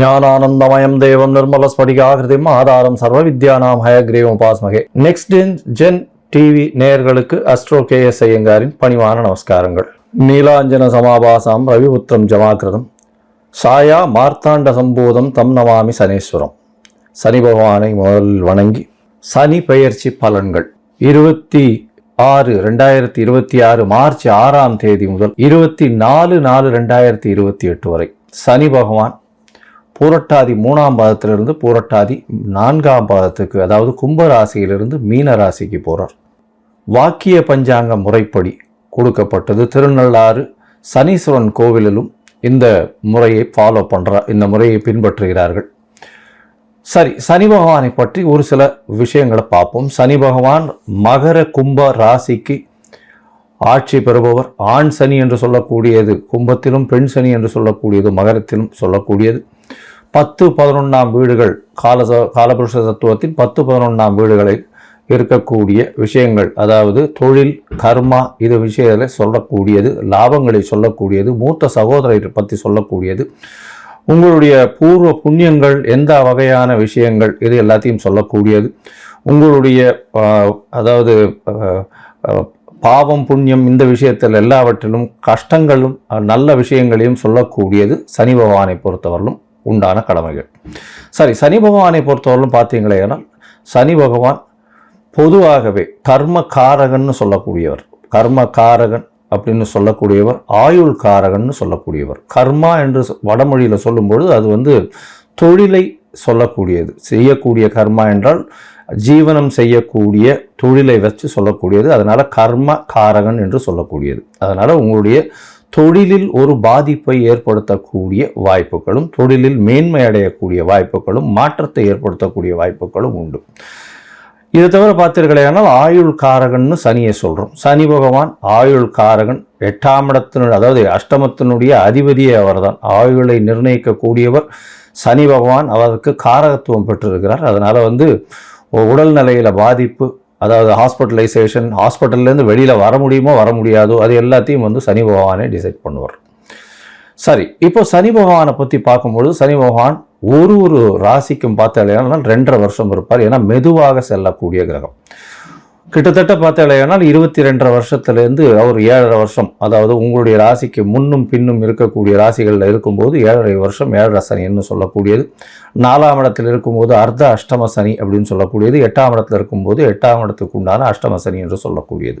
ஞானானந்தமயம் தேவம் நிர்மல ஸ்படிகாகிருதிம் ஆதாரம் சர்வ வித்யானாம் ஹயக்ரீவம் உபாஸ்மகே. நெக்ஸ்ட் ஜென் டிவி நேயர்களுக்கு அஸ்ட்ரோ கே எஸ் ஐயங்காரின் பணிவான நமஸ்காரங்கள். நீலாஞ்சன சமாபாசாம் ரவிபுத்திரம் ஜமாகிருதம். சாயா மார்த்தாண்ட சம்பூதம் தம் நமாமி சனீஸ்வரம். சனி பகவானை முதல் வணங்கி சனி பெயர்ச்சி பலன்கள். இருபத்தி ஆறு ரெண்டாயிரத்தி இருபத்தி ஆறு மார்ச் ஆறாம் தேதி முதல் இருபத்தி நாலு நாலு ரெண்டாயிரத்தி இருபத்தி எட்டு வரை சனி பகவான் பூரட்டாதி மூணாம் பாதத்திலிருந்து பூரட்டாதி நான்காம் பாதத்துக்கு அதாவது கும்ப ராசியிலிருந்து மீன ராசிக்கு போகிறார் வாக்கிய பஞ்சாங்க முறைப்படி கொடுக்கப்பட்டது. திருநள்ளாறு சனீஸ்வரன் கோவிலிலும் இந்த முறையை ஃபாலோ பண்ணுறா இந்த முறையை பின்பற்றுகிறார்கள். சரி சனி பகவானை பற்றி ஒரு சில விஷயங்களை பார்ப்போம். சனி பகவான் மகர கும்ப ராசிக்கு ஆட்சி பெறுபவர். ஆண் சனி என்று சொல்லக்கூடியது கும்பத்திலும் பெண் சனி என்று சொல்லக்கூடியது மகரத்திலும் சொல்லக்கூடியது. பத்து பதினொன்றாம் வீடுகள் கால காலபுருஷ தத்துவத்தின் பத்து பதினொன்றாம் வீடுகளில் இருக்கக்கூடிய விஷயங்கள். அதாவது தொழில் கர்மா இது விஷயத்தில் சொல்லக்கூடியது லாபங்களை சொல்லக்கூடியது மூத்த சகோதரரை பற்றி சொல்லக்கூடியது. உங்களுடைய பூர்வ புண்ணியங்கள் எந்த வகையான விஷயங்கள் இது எல்லாத்தையும் சொல்லக்கூடியது. உங்களுடைய அதாவது பாவம் புண்ணியம் இந்த விஷயத்தில் எல்லாவற்றிலும் கஷ்டங்களும் நல்ல விஷயங்களையும் சொல்லக்கூடியது சனி பகவானை பொறுத்தவரையிலும். உண்டான கடமைகள். சரி சனி பகவானை பொறுத்தவரையிலும் பார்த்தீங்களேனால் சனி பகவான் பொதுவாகவே கர்ம காரகன்னு சொல்லக்கூடியவர். கர்ம காரகன் அப்படின்னு சொல்லக்கூடியவர் ஆயுள் காரகன்னு சொல்லக்கூடியவர். கர்மா என்று சொ- வடமொழியில் சொல்லும்பொழுது அது வந்து தொழிலை சொல்லக்கூடியது. செய்யக்கூடிய கர்மா என்றால் ஜீவனம் செய்யக்கூடிய தொழிலை வச்சு சொல்லக்கூடியது. அதனால் கர்ம காரகன் என்று சொல்லக்கூடியது. அதனால் உங்களுடைய தொழிலில் ஒரு பாதிப்பை ஏற்படுத்தக்கூடிய வாய்ப்புகளும் தொழிலில் மேன்மை அடையக்கூடிய வாய்ப்புகளும் மாற்றத்தை ஏற்படுத்தக்கூடிய வாய்ப்புகளும் உண்டு. இதை தவிர பார்த்தீர்களேனால் ஆயுள் காரகன்னு சனியை சொல்கிறோம் சனி பகவான் ஆயுள் காரகன் எட்டாம் இடத்தினுடைய அதாவது அஷ்டமத்தினுடைய அதிபதியே அவர்தான். ஆயுளை நிர்ணயிக்கக்கூடியவர் சனி பகவான் அவருக்கு காரகத்துவம் பெற்றிருக்கிறார். அதனால் வந்து உடல் நிலையில் பாதிப்பு அதாவது ஹாஸ்பிட்டலைசேஷன் ஹாஸ்பிட்டல்லேருந்து வெளியில் வர முடியுமோ வர முடியாதோ அது எல்லாத்தையும் வந்து சனி பகவானே டிசைட் பண்ணுவார். சரி இப்போ சனி பகவானை பற்றி பார்க்கும்பொழுது சனி பகவான் ஒரு ஒரு ராசிக்கும் பார்த்தாலேனால் ரெண்டரை வருஷம் இருப்பார். ஏன்னா மெதுவாக செல்லக்கூடிய கிரகம். கிட்டத்தட்ட பார்த்தாலேயானால் இருபத்தி ரெண்டரை வருஷத்துலேருந்து அவர் ஏழரை வருஷம் அதாவது உங்களுடைய ராசிக்கு முன்னும் பின்னும் இருக்கக்கூடிய ராசிகளில் இருக்கும்போது ஏழரை வருஷம் ஏழரை சனின்னு சொல்லக்கூடியது. நாலாம் இடத்தில் இருக்கும்போது அர்த்த அஷ்டம சனி அப்படின்னு சொல்லக்கூடியது. எட்டாம் இடத்தில் இருக்கும்போது எட்டாம் இடத்துக்கு உண்டான அஷ்டம சனி என்று சொல்லக்கூடியது.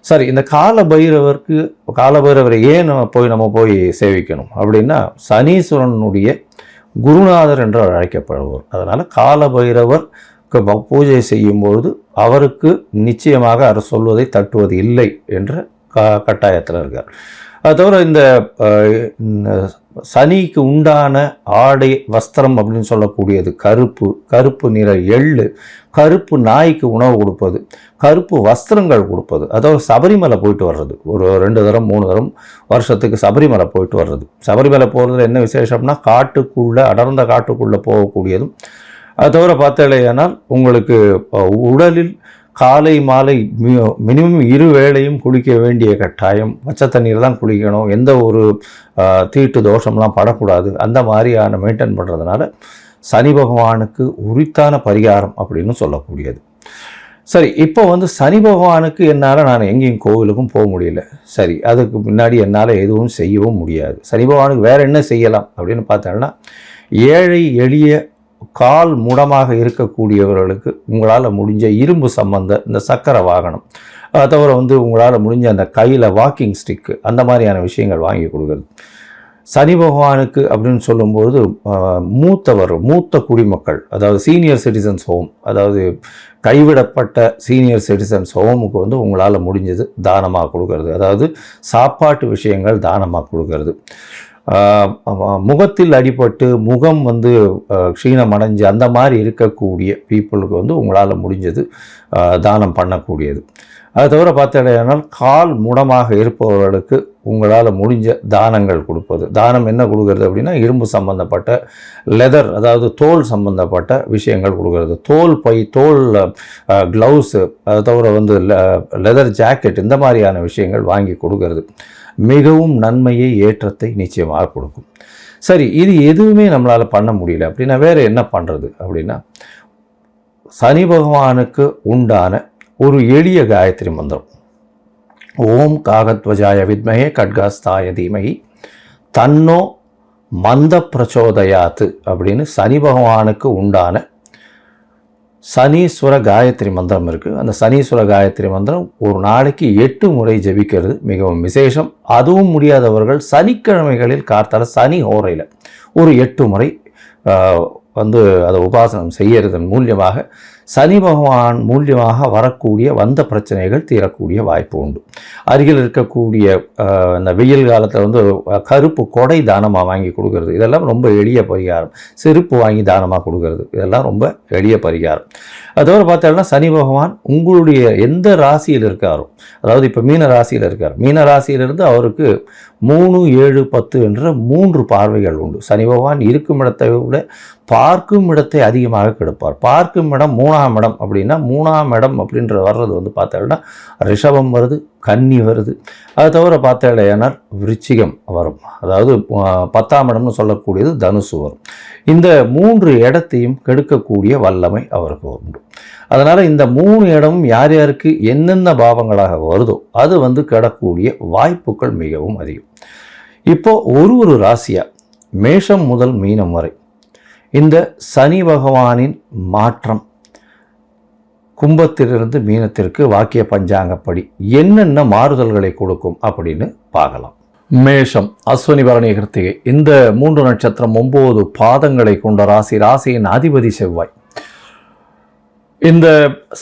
சரி இந்த கால பைரவருக்கு கால பைரவரை ஏன் நம்ம போய் நம்ம போய் சேவிக்கணும்? அப்படின்னா சனீஸ்வரனுடைய குருநாதர் என்று அவர் அழைக்கப்படுவார் அதனால் கால பைரவருக்கு ப- பூஜை செய்யும்பொழுது அவருக்கு நிச்சயமாக அவர் சொல்வதை தட்டுவது இல்லை என்ற க கட்டாயத்தில் இருக்கார். அது தவிர இந்த சனிக்கு உண்டான ஆடை வஸ்திரம் அப்படின்னு சொல்லக்கூடியது கருப்பு கருப்பு நிற எள்ளு கருப்பு நாய்க்கு உணவு கொடுப்பது கருப்பு வஸ்திரங்கள் கொடுப்பது. அதாவது சபரிமலை போயிட்டு வர்றது. ஒரு ரெண்டு தரம் மூணு தரம் வருஷத்துக்கு சபரிமலை போயிட்டு வர்றது. சபரிமலை போகிறதுல என்ன விசேஷம்னா காட்டுக்குள்ளே அடர்ந்த காட்டுக்குள்ளே போகக்கூடியதும். அது தவிர பார்த்தாலேயானால் உங்களுக்கு உடலில் காலை மாலை மினிமம் இரு வேளையும் குளிக்க வேண்டிய கட்டாயம். பச்சை தண்ணீர் தான் குளிக்கணும். எந்த ஒரு தீட்டு தோஷம்லாம் படக்கூடாது. அந்த மாதிரியான மெயின்டைன் பண்ணுறதுனால சனி பகவானுக்கு உரித்தான பரிகாரம் அப்படின்னு சொல்லக்கூடியது. சரி இப்போ வந்து சனி பகவானுக்கு என்னால் நான் எங்கேயும் கோவிலுக்கும் போக முடியல. சரி அதுக்கு முன்னாடி என்னால் எதுவும் செய்யவும் முடியாது. சனி பகவானுக்கு வேறு என்ன செய்யலாம் அப்படின்னு பார்த்தோம்னா ஏழை எளிய கால் முடமாக இருக்கக்கூடியவர்களுக்கு உங்களால் முடிஞ்ச இரும்பு சம்பந்த இந்த சக்கர வாகனம் அதை தவிர வந்து உங்களால் முடிஞ்ச அந்த கையில் வாக்கிங் ஸ்டிக்கு அந்த மாதிரியான விஷயங்கள் வாங்கி கொடுக்குறது. சனி பகவானுக்கு அப்படின்னு சொல்லும்பொழுது மூத்தவர் மூத்த குடிமக்கள் அதாவது சீனியர் சிட்டிசன்ஸ் ஹோம் அதாவது கைவிடப்பட்ட சீனியர் சிட்டிசன்ஸ் ஹோமுக்கு வந்து உங்களால் முடிஞ்சது தானமாக கொடுக்கறது. அதாவது சாப்பாட்டு விஷயங்கள் தானமாக கொடுக்கறது. முகத்தில் அடிபட்டு முகம் வந்து க்ஷீணம் க்ஷீணமடைஞ்சு அந்த மாதிரி இருக்கக்கூடிய பீப்புளுக்கு வந்து உங்களால் முடிஞ்சது தானம் பண்ணக்கூடியது. அதை தவிர பார்த்தீங்கன்னா கால் முடமாக இருப்பவர்களுக்கு உங்களால் முடிஞ்ச தானங்கள் கொடுப்பது. தானம் என்ன கொடுக்கறது அப்படின்னா இரும்பு சம்பந்தப்பட்ட லெதர் அதாவது தோல் சம்பந்தப்பட்ட விஷயங்கள் கொடுக்கறது. தோல் பை தோல் க்ளவுஸு அதை தவிர வந்து லெதர் ஜாக்கெட் இந்த மாதிரியான விஷயங்கள் வாங்கி கொடுக்கறது. மிகவும் நன்மையை ஏற்றத்தை நிச்சயமாக கொடுக்கும். சரி இது எதுவுமே நம்மளால் பண்ண முடியல. அப்படின்னா வேறு என்ன பண்ணுறது அப்படின்னா சனி பகவானுக்கு உண்டான ஒரு எளிய காயத்ரி மந்திரம். ஓம் காகத்வஜாய வித்மகே கட்காஸ்தாய தீமகி. தன்னோ மந்த பிரச்சோதயாத்து அப்படின்னு சனி பகவானுக்கு உண்டான சனீஸ்வர காயத்ரி மந்திரம் இருக்குது அந்த சனீஸ்வர காயத்ரி மந்திரம் ஒரு நாளைக்கு எட்டு முறை ஜெபிக்கிறது. மிகவும் விசேஷம். அதுவும் முடியாதவர்கள் சனிக்கிழமைகளில் கார்த்தால சனி ஹோரையில் ஒரு எட்டு முறை வந்து அதை உபாசனம் செய்கிறதன் மூலியமாக சனி பகவான் மூலியமாக வரக்கூடிய வந்த பிரச்சனைகள் தீரக்கூடிய வாய்ப்பு உண்டு. அருகில் இருக்கக்கூடிய இந்த வெயில் காலத்தில் வந்து கருப்பு கொடை தானமாக வாங்கி கொடுக்கறது? இதெல்லாம் ரொம்ப எளிய பரிகாரம். செருப்பு வாங்கி தானமாக கொடுக்கறது? இதெல்லாம் ரொம்ப எளிய பரிகாரம். அதோடு பார்த்தோம்னா சனி பகவான் உங்களுடைய எந்த ராசியில் இருக்காரோ அதாவது இப்போ மீன ராசியில் இருக்கார். மீன ராசியிலிருந்து அவருக்கு மூணு ஏழு பத்து என்ற மூன்று பார்வைகள் உண்டு. சனி பகவான் இருக்கும் இடத்தை விட பார்க்கும் இடத்தை அதிகமாக கெடுப்பார். பார்க்கும் இடம் மூணாம் இடம் அப்படின்னா மூணாம் இடம் அப்படின்ற வர்றது வந்து பார்த்தாங்கன்னா ரிஷபம் வருது கன்னி வருது. அது தவிர பார்த்தாலேனால் விருச்சிகம் வரும். அதாவது பத்தாம் இடம்னு சொல்லக்கூடியது தனுசு வரும். இந்த மூன்று இடத்தையும் கெடுக்கக்கூடிய வல்லமை அவருக்கு உண்டு. அதனால் இந்த மூணு இடமும் யார் யாருக்கு என்னென்ன பாவங்களாக வருதோ அது வந்து கெடக்கூடிய வாய்ப்புகள் மிகவும் அதிகம். இப்போது ஒரு ஒரு ராசியா மேஷம் முதல் மீனம் வரை இந்த சனி பகவானின் மாற்றம் கும்பத்திலிருந்து மீனத்திற்கு வாக்கிய பஞ்சாங்கப்படி என்னென்ன மாறுதல்களை கொடுக்கும் அப்படின்னு பார்க்கலாம். மேஷம் அஸ்வினி பரணி கிருத்திகை. இந்த மூன்று நட்சத்திரம் ஒன்பது பாதங்களை கொண்ட ராசி ராசியின் அதிபதி செவ்வாய். இந்த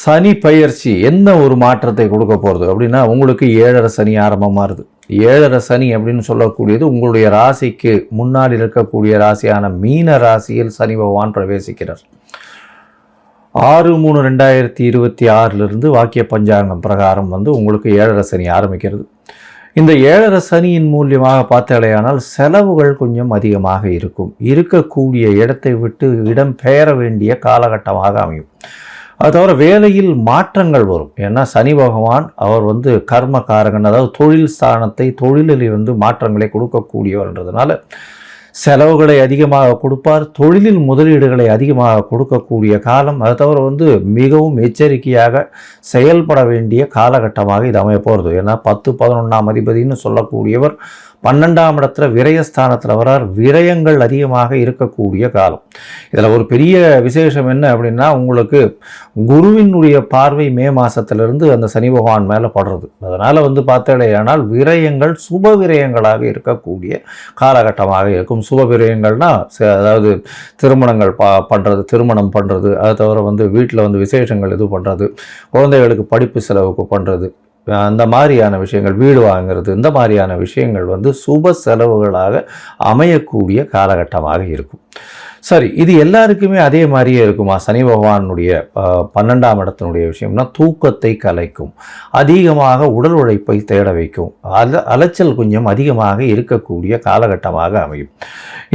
சனி பயிற்சி என்ன ஒரு மாற்றத்தை கொடுக்க போகிறது அப்படின்னா உங்களுக்கு ஏழரை சனி ஆரம்பமாகுது ஏழரை சனி அப்படின்னு சொல்லக்கூடியது உங்களுடைய ராசிக்கு முன்னாடி இருக்கக்கூடிய ராசியான மீன ராசியில் சனி பகவான் பிரவேசிக்கிறார். ஆறு மூணு ரெண்டாயிரத்தி இருபத்தி ஆறிலிருந்து வாக்கிய பஞ்சாங்கம் பிரகாரம் வந்து உங்களுக்கு ஏழரை சனி ஆரம்பிக்கிறது. இந்த ஏழரை சனியின் மூலியமாக பார்த்தாலேயானால் செலவுகள் கொஞ்சம் அதிகமாக இருக்கும். இருக்கக்கூடிய இடத்தை விட்டு இடம் பெயர வேண்டிய காலகட்டமாக அமையும். அது தவிர வேலையில் மாற்றங்கள் வரும். ஏன்னா சனி பகவான் அவர் வந்து கர்மகாரகன் அதாவது தொழில் ஸ்தானத்தை தொழிலில் இருந்து மாற்றங்களை கொடுக்கக்கூடியவர்ன்றதுனால செலவுகளை அதிகமாக கொடுப்பார். தொழிலில் முதலீடுகளை அதிகமாக கொடுக்கக்கூடிய காலம் அது தவிர வந்து மிகவும் எச்சரிக்கையாக செயல்பட வேண்டிய காலகட்டமாக இது அமைய போகிறது ஏன்னா பத்து பதினொன்றாம் அதிபதினு சொல்லக்கூடியவர் பன்னெண்டாம் இடத்துல விரயஸ்தானத்தில் வரார் விரயங்கள் அதிகமாக இருக்கக்கூடிய காலம். இதில் ஒரு பெரிய விசேஷம் என்ன அப்படின்னா உங்களுக்கு குருவினுடைய பார்வை மே மாதத்திலிருந்து அந்த சனி பகவான் மேலே படுறது. அதனால் வந்து பார்த்தேடையானால் விரயங்கள் சுப விரயங்களாக இருக்கக்கூடிய காலகட்டமாக இருக்கும். சுப விரயங்கள்னா ச- அதாவது திருமணங்கள் பா பண்ணுறது திருமணம் பண்ணுறது அதை தவிர வந்து வீட்டில் வந்து விசேஷங்கள் இது பண்ணுறது குழந்தைகளுக்கு படிப்பு செலவுக்கு பண்ணுறது அந்த மாதிரியான விஷயங்கள் வீடு வாங்குறது இந்த மாதிரியான விஷயங்கள் வந்து சுப செலவுகளாக அமையக்கூடிய காலகட்டமாக இருக்கும். சரி இது எல்லாருக்குமே அதே மாதிரியே இருக்குமா? சனி பகவானுடைய பன்னெண்டாம் இடத்தினுடைய விஷயம்னா தூக்கத்தை கலைக்கும். அதிகமாக உடல் உழைப்பை தேட வைக்கும். அல அலைச்சல் கொஞ்சம் அதிகமாக இருக்கக்கூடிய காலகட்டமாக அமையும்.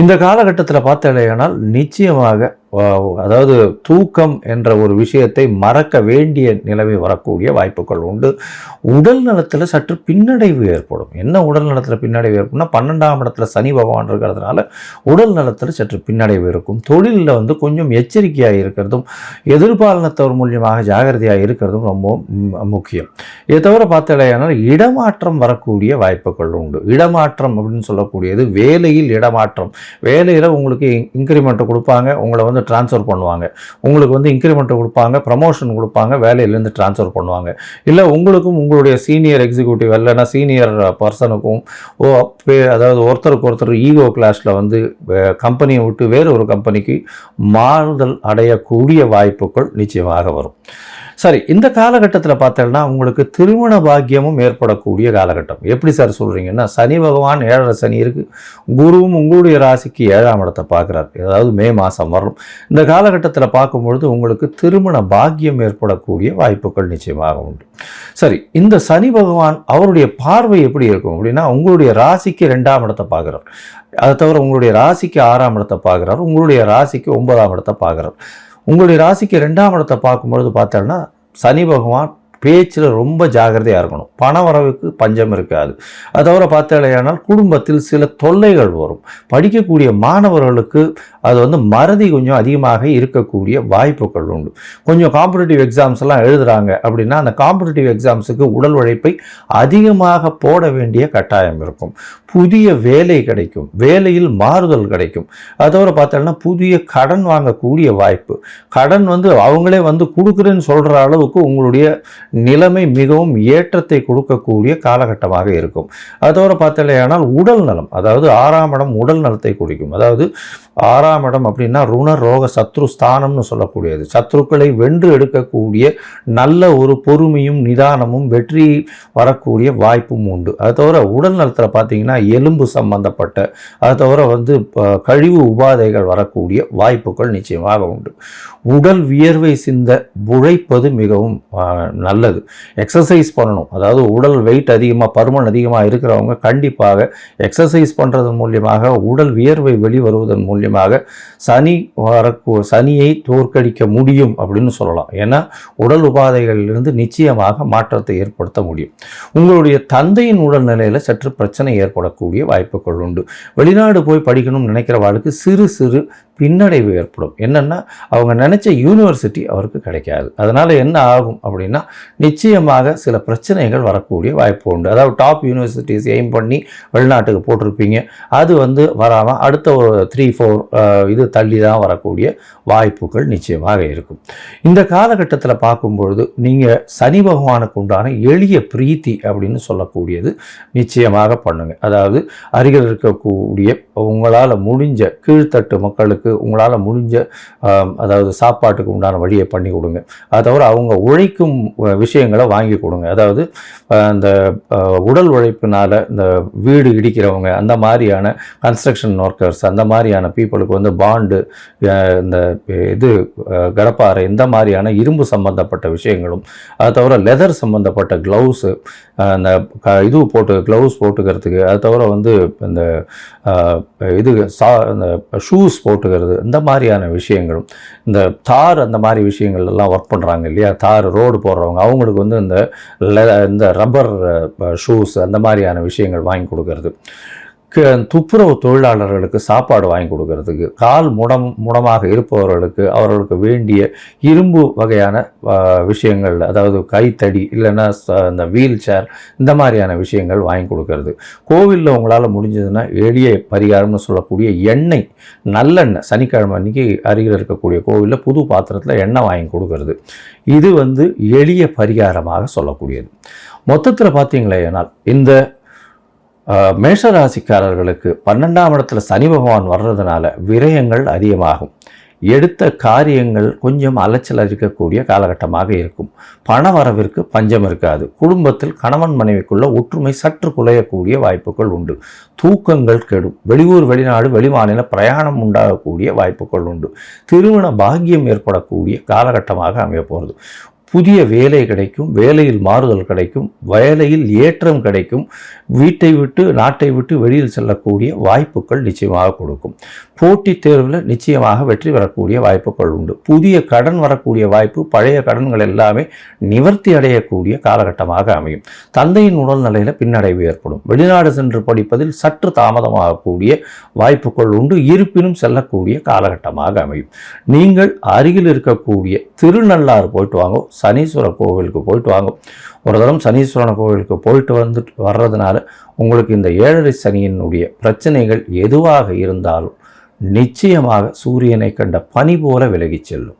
இந்த காலகட்டத்தில் பார்த்தலையானால் நிச்சயமாக அதாவது தூக்கம் என்ற ஒரு விஷயத்தை மறக்க வேண்டிய நிலைமை வரக்கூடிய வாய்ப்புகள் உண்டு. உடல் நலத்தில் சற்று பின்னடைவு ஏற்படும். என்ன உடல் நலத்தில் பின்னடைவு ஏற்படும்னா பன்னெண்டாம் இடத்துல சனி பகவான் இருக்கிறதுனால உடல் நலத்தில் சற்று பின்னடைவு இருக்கும். தொழிலில் வந்து கொஞ்சம் எச்சரிக்கையாக இருக்கிறதும் எதிர்பாலனத்தவர் மூலியமாக ஜாகிரதையாக இருக்கிறதும் ரொம்ப முக்கியம். இதை தவிர பார்த்தாலேயானால் இடமாற்றம் வரக்கூடிய வாய்ப்புகள் உண்டு. இடமாற்றம் அப்படின்னு சொல்லக்கூடியது வேலையில் இடமாற்றம். வேலையில் உங்களுக்கு இன்க்ரிமெண்ட் கொடுப்பாங்க. உங்களை வந்து ட்ரான்ஸ்ஃபர் பண்ணுவாங்க. உங்களுக்கு வந்து இன்க்ரிமெண்ட் கொடுப்பாங்க ப்ரமோஷன் கொடுப்பாங்க வேலையிலேருந்து ட்ரான்ஸ்ஃபர் பண்ணுவாங்க. இல்லை உங்களுக்கும் உங்களுடைய சீனியர் எக்ஸிக்யூட்டிவ் இல்லைன்னா சீனியர் பர்சனுக்கும் ஓ பே- அதாவது ஒருத்தருக்கு ஒருத்தர் ஈகோ கிளாஸில் வந்து கம்பெனியை விட்டு வேறு ஒரு கம்பெனிக்கு மாறுதல் அடையக்கூடிய வாய்ப்புகள் நிச்சயமாக வரும். சரி இந்த காலகட்டத்தில் பார்த்தோம்னா உங்களுக்கு திருமண பாக்கியமும் ஏற்படக்கூடிய காலகட்டம். எப்படி சார் சொல்கிறீங்கன்னா சனி பகவான் ஏழரை சனி இருக்குது குருவும் உங்களுடைய ராசிக்கு ஏழாம் இடத்தை பார்க்குறாரு. அதாவது மே மாதம் வரும் இந்த காலகட்டத்தில் பார்க்கும்பொழுது உங்களுக்கு திருமண பாக்கியம் ஏற்படக்கூடிய வாய்ப்புகள் நிச்சயமாக உண்டு. சரி இந்த சனி பகவான் அவருடைய பார்வை எப்படி இருக்கும்? அப்படின்னா உங்களுடைய ராசிக்கு ரெண்டாம் இடத்தை பார்க்குறார். அதை தவிர உங்களுடைய ராசிக்கு ஆறாம் இடத்தை பார்க்குறாரு. உங்களுடைய ராசிக்கு ஒன்பதாம் இடத்தை பார்க்குறாரு. உங்களுடைய ராசிக்கு ரெண்டாம் இடத்தை பார்க்கும்பொழுது பார்த்தோன்னா சனி பகவான் பேச்சில் ரொம்ப ஜாகிரதையாக இருக்கணும். பண வரவுக்கு பஞ்சம் இருக்காது. அது தவிர பார்த்தாலேயானால் குடும்பத்தில் சில தொல்லைகள் வரும். படிக்கக்கூடிய மாணவர்களுக்கு அது வந்து மறதி கொஞ்சம் அதிகமாக இருக்கக்கூடிய வாய்ப்புகள் உண்டு. கொஞ்சம் காம்படிட்டிவ் எக்ஸாம்ஸ் எல்லாம் எழுதுகிறாங்க அப்படின்னா அந்த காம்படிட்டிவ் எக்ஸாம்ஸுக்கு உடல் உழைப்பை அதிகமாக போட வேண்டிய கட்டாயம் இருக்கும். புதிய வேலை கிடைக்கும். வேலையில் மாறுதல் கிடைக்கும். அதோட பார்த்தோம்னா புதிய கடன் வாங்கக்கூடிய வாய்ப்பு. கடன் வந்து அவங்களே வந்து கொடுக்குறேன்னு சொல்கிற அளவுக்கு உங்களுடைய நிலைமை மிகவும் ஏற்றத்தை கொடுக்கக்கூடிய காலகட்டமாக இருக்கும். அதோடு தவிர பார்த்தலையானால் உடல் நலம் அதாவது ஆறாம் இடம் உடல் நலத்தை குறிக்கும். அதாவது ஆறாம் இடம் அப்படின்னா ருண ரோக சத்ரு ஸ்தானம்னு சொல்லக்கூடியது. சத்ருக்களை வென்று எடுக்கக்கூடிய நல்ல ஒரு பொறுமையும் நிதானமும் வெற்றி வரக்கூடிய வாய்ப்பும் உண்டு. அது தவிர உடல் நலத்தில் பார்த்தீங்கன்னா எலும்பு சம்பந்தப்பட்ட அது தவிர வந்து கழிவு உபாதைகள் வரக்கூடிய வாய்ப்புகள் நிச்சயமாக உண்டு. உடல் வியர்வை சிந்த உழைப்பது மிகவும் நல்ல நல்லது எக்ஸசைஸ் பண்ணணும். அதாவது உடல் வெயிட் அதிகமாக பருமன் அதிகமாக இருக்கிறவங்க கண்டிப்பாக எக்ஸசைஸ் பண்ணுறதன் மூலியமாக உடல் வியர்வை வெளிவருவதன் மூலியமாக சனி வரக்கு சனியை தோற்கடிக்க முடியும் அப்படின்னு சொல்லலாம். ஏன்னா உடல் உபாதைகளிலிருந்து நிச்சயமாக மாற்றத்தை ஏற்படுத்த முடியும். உங்களுடைய தந்தையின் உடல்நிலையில் சற்று பிரச்சனை ஏற்படக்கூடிய வாய்ப்புகள் உண்டு. வெளிநாடு போய் படிக்கணும்னு நினைக்கிறவாளுக்கு சிறு சிறு பின்னடைவு ஏற்படும். என்னென்னா அவங்க நினச்ச யூனிவர்சிட்டி அவருக்கு கிடைக்காது. அதனால் என்ன ஆகும் அப்படின்னா நிச்சயமாக சில பிரச்சனைகள் வரக்கூடிய வாய்ப்பு உண்டு. அதாவது டாப் யூனிவர்சிட்டிஸ் எய்ம் பண்ணி வெளிநாட்டுக்கு போட்டிருப்பீங்க. அது வந்து வராமல் அடுத்த ஒரு த்ரீ ஃபோர் இது தள்ளி தான் வரக்கூடிய வாய்ப்புகள் நிச்சயமாக இருக்கும். இந்த காலகட்டத்தில் பார்க்கும்பொழுது நீங்கள் சனி பகவானுக்கு உண்டான எளிய பிரீத்தி அப்படின்னு சொல்லக்கூடியது நிச்சயமாக பண்ணுங்கள் அதாவது அருகில் இருக்கக்கூடிய உங்களால் முடிஞ்ச கீழ்த்தட்டு மக்களுக்கு உங்களால் முடிஞ்ச அதாவது சாப்பாட்டுக்கு உண்டான வழியை பண்ணி கொடுங்க. அதை தவிர அவங்க உழைக்கும் விஷயங்களை வாங்கி கொடுங்க. அதாவது அந்த இந்த உடல் உழைப்பினால் இந்த வீடு இடிக்கிறவங்க அந்த மாதிரியான கன்ஸ்ட்ரக்ஷன் ஒர்க்கர்ஸ் அந்த மாதிரியான பீப்புளுக்கு வந்து பாண்டு இந்த இது கடப்பாறை இந்த மாதிரியான இரும்பு சம்பந்தப்பட்ட விஷயங்களும் அது தவிர லெதர் சம்பந்தப்பட்ட க்ளவுஸு அந்த க இது போட்டு க்ளவுஸ் போட்டுக்கிறதுக்கு அது தவிர வந்து இந்த இது சா இந்த ஷூஸ் போட்டுக்கிறது இந்த மாதிரியான விஷயங்களும் இந்த தார் அந்த மாதிரி விஷயங்கள் எல்லாம் ஒர்க் பண்ணுறாங்க இல்லையா? தார் ரோடு போடுறவங்க அவங்க அவங்களுக்கு வந்து இந்த இந்த ரப்பர் ஷூஸ் அந்த மாதிரியான விஷயங்கள் வாங்கி கொடுக்கறது. துப்புரவு தொழிலாளர்களுக்கு சாப்பாடு வாங்கி கொடுக்கறதுக்கு கால் முடம் முடமாக இருப்பவர்களுக்கு அவர்களுக்கு வேண்டிய இரும்பு வகையான விஷயங்கள் அதாவது கைத்தடி இல்லைன்னா இந்த வீல் சேர் இந்த மாதிரியான விஷயங்கள் வாங்கி கொடுக்கறது. கோவிலில் உங்களால் முடிஞ்சதுன்னா எளிய பரிகாரம்னு சொல்லக்கூடிய எண்ணெய் நல்லெண்ணெய் சனிக்கிழமை அன்னைக்கு அருகில் இருக்கக்கூடிய கோவிலில் புது பாத்திரத்தில் எண்ணெய் வாங்கி கொடுக்கறது. இது வந்து எளிய பரிகாரமாக சொல்லக்கூடியது. மொத்தத்தில் பார்த்தீங்களேனால் இந்த மேஷராசிக்காரர்களுக்கு பன்னெண்டாம் இடத்துல சனி பகவான் வர்றதுனால விரயங்கள் அதிகமாகும். எடுத்த காரியங்கள் கொஞ்சம் அலைச்சல் இருக்கக்கூடிய காலகட்டமாக இருக்கும். பண வரவிற்கு பஞ்சம் இருக்காது. குடும்பத்தில் கணவன் மனைவிக்குள்ள ஒற்றுமை சற்று குலையக்கூடிய வாய்ப்புகள் உண்டு. தூக்கங்கள் கெடும். வெளியூர் வெளிநாடு வெளிமாநில பிரயாணம் உண்டாகக்கூடிய வாய்ப்புகள் உண்டு. திருமண பாக்கியம் ஏற்படக்கூடிய காலகட்டமாக அமைய போகிறது புதிய வேலை கிடைக்கும் வேலையில் மாறுதல் கிடைக்கும் வேலையில் ஏற்றம் கிடைக்கும் வீட்டை விட்டு நாட்டை விட்டு வெளியில் செல்லக்கூடிய வாய்ப்புகள் நிச்சயமாக கொடுக்கும். போட்டித் தேர்வில் நிச்சயமாக வெற்றி பெறக்கூடிய வாய்ப்புகள் உண்டு. புதிய கடன் வரக்கூடிய வாய்ப்பு பழைய கடன்கள் எல்லாமே நிவர்த்தி அடையக்கூடிய காலகட்டமாக அமையும். தந்தையின் உடல்நிலையில் பின்னடைவு ஏற்படும். வெளிநாடு சென்று படிப்பதில் சற்று தாமதமாகக்கூடிய வாய்ப்புகள் உண்டு. இருப்பினும் செல்லக்கூடிய காலகட்டமாக அமையும். நீங்கள் அருகில் இருக்கக்கூடிய திருநள்ளாறு போயிட்டு வாங்க சனீஸ்வரர் கோவிலுக்கு போயிட்டு வாங்க. ஒரு தரம் சனீஸ்வரன் கோவிலுக்கு போயிட்டு வந்துட்டு வர்றதுனால உங்களுக்கு இந்த ஏழரை சனியினுடைய பிரச்சனைகள் எதுவாக இருந்தாலும் நிச்சயமாக சூரியனை கண்ட பனி போல விலகிச் செல்லும்.